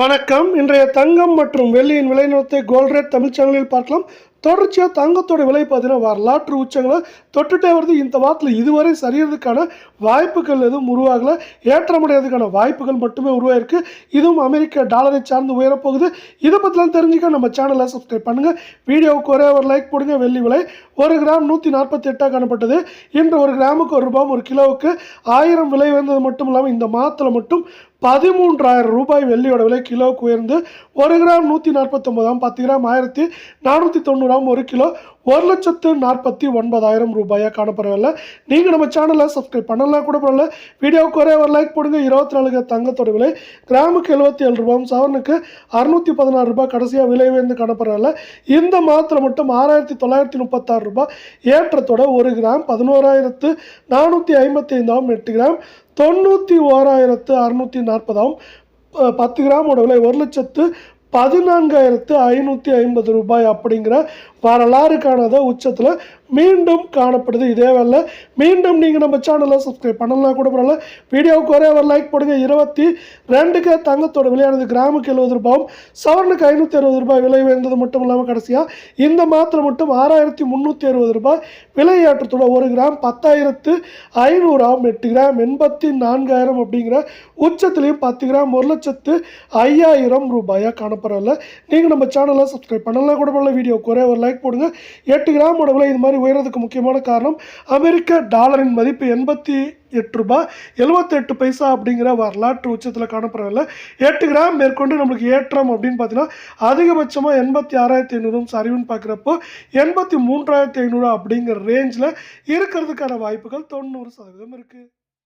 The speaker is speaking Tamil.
வணக்கம். இன்றைய தங்கம் மற்றும் வெள்ளியின் விலை நிறுவனத்தை கோல்ரேட் தமிழ் சேனலில் பார்க்கலாம். தொடர்ச்சியாக தங்கத்தோட விலை பார்த்தீங்கன்னா வரலாற்று உச்சங்களை தொட்டுட்டே வருது. இந்த வாரத்தில் இதுவரை சரியறதுக்கான வாய்ப்புகள் எதுவும் உருவாகலை. ஏற்றமடையிறதுக்கான வாய்ப்புகள் மட்டுமே உருவாயிருக்கு. இதுவும் அமெரிக்க டாலரை சார்ந்து உயரப்போகுது. இதை பற்றிலாம் தெரிஞ்சுக்க நம்ம சேனலை சப்ஸ்கிரைப் பண்ணுங்கள் வீடியோவுக்கு ஒரே ஒரு லைக் போடுங்க. வெள்ளி விலை ஒரு கிராம் நூற்றி நாற்பத்தி எட்டாக காணப்பட்டது. இன்று ஒரு கிராமுக்கு ஒரு ரூபாய் ஒரு கிலோவுக்கு ஆயிரம் விலை உயர்ந்தது மட்டும் இல்லாமல் இந்த மாதத்தில் மட்டும் பதிமூன்றாயிரம் ரூபாய் வெள்ளியோட விலை கிலோவுக்கு உயர்ந்து ஒரு கிராம் நூற்றி நாற்பத்தொம்போதாம் பத்து கிராம் ஆயிரத்தி நானூற்றி தொண்ணூறு கிராம் ஒரு கிலோ ஒரு லட்சத்து நாற்பத்தி ஒன்பதாயிரம் ரூபாயாக காணப்படவில்லை நீங்கள் நம்ம சேனலை சப்ஸ்கிரைப் பண்ணலாம் கூட பரவாயில்ல. வீடியோவுக்கு ஒரே ஒரு லைக் போடுங்க. இருபத்தி நாலு தங்கத்தோட விலை கிராமுக்கு எழுபத்தி ஏழு ரூபாயும் சவரனுக்கு அறுநூற்றி பதினாறு ரூபாய் கடைசியாக விலை உயர்ந்து காணப்படவில்லை இந்த மாதத்தில் மட்டும் ஆறாயிரத்தி தொள்ளாயிரத்தி முப்பத்தாறு ரூபாய். ஏற்றத்தோட ஒரு கிராம் பதினோராயிரத்து நானூற்றி ஐம்பத்தி ஐந்தாவும் எட்டு கிராம் தொண்ணூற்றி ஓராயிரத்து அறுநூற்றி நாற்பதாவும் பத்து கிராமோட விலை ஒரு லட்சத்து பதினான்காயிரத்து ஐநூற்றி ஐம்பது ரூபாய் அப்படிங்கிற வரலாறு காணாத உச்சத்தில் மீண்டும் காணப்படுது. இதே வேலை மீண்டும் நீங்கள் நம்ம சேனலை சப்ஸ்கிரைப் பண்ணலாம் கூட பரவாயில்ல. வீடியோவுக்கு ஒரே ஒரு லைக் போடுங்க. இருபத்தி ரெண்டுக்கு தங்கத்தோட விலையானது கிராமுக்கு எழுபது ரூபாயும் சவரனுக்கு ஐநூற்றி அறுபது ரூபாய் விலை உயர்ந்தது மட்டும் இல்லாமல் கடைசியாக இந்த மாத்திரை மட்டும் ஆறாயிரத்தி முந்நூற்றி அறுபது ரூபாய். விலை ஏற்றத்தோட ஒரு கிராம் பத்தாயிரத்து ஐநூறாம் எட்டு கிராம் எண்பத்தி நான்காயிரம் அப்படிங்கிற உச்சத்துலேயும் பத்து கிராம் ஒரு லட்சத்து ஐயாயிரம் ரூபாயாக காணப்படல நீங்கள் நம்ம சேனலை சப்ஸ்கிரைப் பண்ணலாம் கூட பரவாயில்ல. வீடியோக்கு ஒரே ஒரு லைக் போடுங்க. எட்டு கிராமோட விலை இது மாதிரி உயர்றதுக்கு முக்கியமான காரணம் அமெரிக்க டாலரின் மதிப்பு எண்பத்தி எட்டு ரூபாய் எழுபத்தெட்டு பைசா அப்படிங்கிற வரலாற்று உச்சத்தில் காணப்படவில்லை எட்டு கிராம் மேற்கொண்டு நம்மளுக்கு ஏற்றம் அப்படின்னு பார்த்தீங்கன்னா அதிகபட்சமாக எண்பத்தி ஆறாயிரத்தி ஐநூறும் சரிவுன்னு பார்க்குறப்போ எண்பத்தி மூன்றாயிரத்தி ஐநூறு அப்படிங்கிற ரேஞ்சில் இருக்கிறதுக்கான வாய்ப்புகள் தொண்ணூறு சதவீதம் இருக்குது